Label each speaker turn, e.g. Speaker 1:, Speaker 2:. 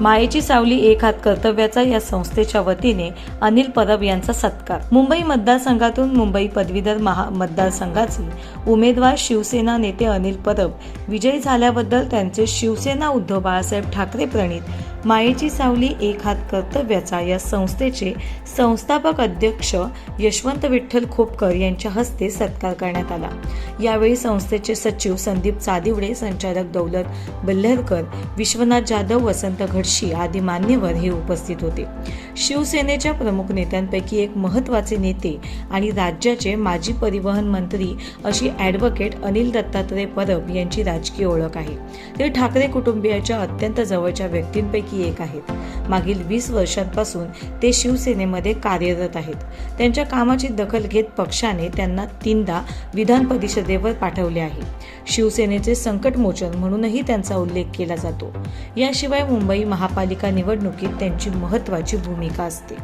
Speaker 1: मायेची सावली एक हात कर्तव्याचा या संस्थेच्या वतीने अनिल परब यांचा सत्कार. मुंबई मतदारसंघातून मुंबई पदवीधर महा मतदारसंघाचे उमेदवार शिवसेना नेते अनिल परब विजयी झाल्याबद्दल त्यांचे शिवसेना उद्धव बाळासाहेब ठाकरे प्रणित मायेची सावली एक हात कर्तव्याचा या संस्थेचे संस्थापक अध्यक्ष यशवंत विठ्ठल खोपकर यांच्या हस्ते सत्कार करण्यात आला. यावेळी संस्थेचे सचिव संदीप चादिवडे संचालक दौलत बल्हेरकर विश्वनाथ जाधव वसंत घडशी आदी मान्यवर हे उपस्थित होते. शिवसेनेच्या प्रमुख नेत्यांपैकी एक महत्त्वाचे नेते आणि राज्याचे माजी परिवहन मंत्री अशी ॲडव्होकेट अनिल दत्तात्रय परब यांची राजकीय ओळख आहे. ते ठाकरे कुटुंबियाच्या अत्यंत जवळच्या व्यक्तींपैकी एक आहेत. मागील वीस वर्षांपासून ते शिवसेनेमध्ये कार्यरत आहेत. त्यांच्या कामाची दखल घेत पक्षाने त्यांना तीनदा विधान परिषदेवर पाठवले आहे. शिवसेनेचे संकटमोचन म्हणूनही त्यांचा उल्लेख केला जातो. याशिवाय मुंबई महापालिका निवडणुकीत त्यांची महत्त्वाची भूमिका comunicaste.